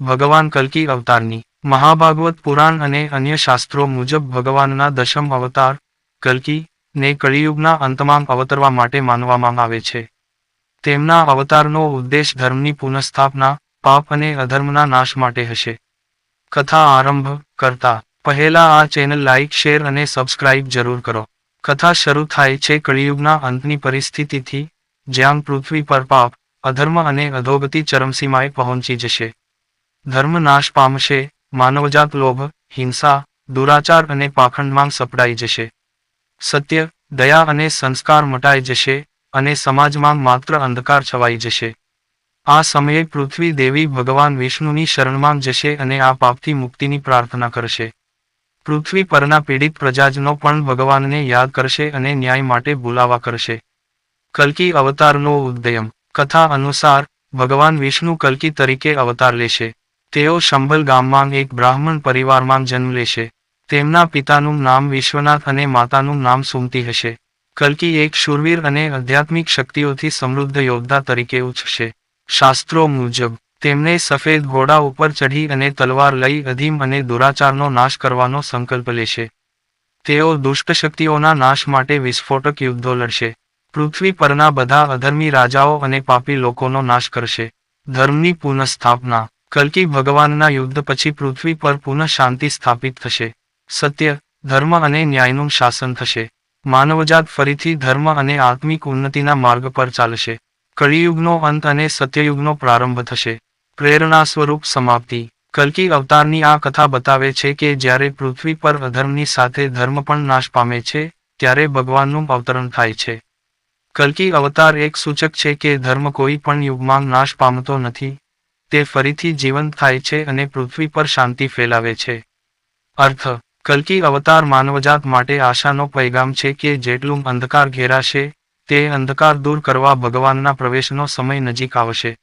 ભગવાન કલ્કી અવતારની, મહાભાગવત પુરાણ અને અન્ય શાસ્ત્રો મુજબ ભગવાનના દશમ અવતાર, કલ્કી, ને કળિયુગના અંતમાં અવતરવા માટે માનવામાં આવે છે. તેમના અવતારનો ઉદ્દેશ ધર્મની પુનઃસ્થાપના, પાપ અને અધર્મના નાશ માટે હશે. કથા આરંભ કરતા પહેલા આ ચેનલ લાઇક શેર અને સબસ્ક્રાઇબ જરૂર કરો. કથા શરૂ થાય છે કળિયુગના અંતની પરિસ્થિતિથી, જ્યાં પૃથ્વી પર પાપ, અધર્મ અને અધોગતિ ચરમસીમાએ પહોંચી જશે. ધર્મ નાશ પામશે, માનવજાત લોભ, હિંસા, દુરાચાર અને પાખંડમાં સપડાઈ જશે. સત્ય, દયા અને સંસ્કાર મટાઈ જશે અને સમાજમાં માત્ર અંધકાર છવાઈ જશે. આ સમયે પૃથ્વી દેવી ભગવાન વિષ્ણુની શરણમાં જશે અને આ પાપથી મુક્તિની પ્રાર્થના કરશે. પૃથ્વી પરના પીડિત પ્રજાજનો પણ ભગવાનને યાદ કરશે અને ન્યાય માટે બોલાવા કરશે. કલ્કી અવતારનો ઉદયમ. કથા અનુસાર, ભગવાન વિષ્ણુ કલ્કી તરીકે અવતાર લેશે. તેઓ શંભલ ગામમાં એક બ્રાહ્મણ પરિવારમાં જન્મ લેશે. તેમના પિતાનું નામ વિશ્વનાથ અને માતાનું નામ સુમતી હશે. કલ્કી એક શૂરવીર અને આધ્યાત્મિક શક્તિઓથી સમૃદ્ધ યોદ્ધા તરીકે ઉછશે. શાસ્ત્રો મુજબ, તેમને સફેદ ઘોડા ઉપર ચઢી અને તલવાર લઈ અધીમ અને દુરાચારનો નાશ કરવાનો સંકલ્પ લેશે. તેઓ દુષ્ટ શક્તિઓના નાશ માટે વિસ્ફોટક યુદ્ધો લડશે. પૃથ્વી પરના બધા અધર્મી રાજાઓ અને પાપી લોકોનો નાશ કરશે. ધર્મની પુનઃસ્થાપના કલ્કી ભગવાનના યુદ્ધ પછી પૃથ્વી પર પુનઃ શાંતિ સ્થાપિત થશે. સત્ય, ધર્મ અને ન્યાયનું શાસન થશે. માનવજાત ફરીથી ધર્મ અને આત્મિક ઉન્નતિના માર્ગ પર ચાલશે. કળિયુગનો અંત અને સત્યયુગનો પ્રારંભ થશે. પ્રેરણા સ્વરૂપ સમાપ્તિ. કલ્કી અવતારની આ કથા બતાવે છે કે જ્યારે પૃથ્વી પર અધર્મની સાથે ધર્મ પણ નાશ પામે છે, ત્યારે ભગવાનનું અવતરણ થાય છે. કલ્કી અવતાર એક સૂચક છે કે ધર્મ કોઈ પણ યુગમાં નાશ પામતો નથી. તે ફરીથી જીવંત થાય છે અને પૃથ્વી પર શાંતિ ફેલાવે છે. અર્થ, કલ્કી અવતાર માનવજાત માટે આશાનો પૈગામ છે કે જેટલું અંધકાર ઘેરાશે, તે અંધકાર દૂર કરવા ભગવાનના પ્રવેશનો સમય નજીક આવશે.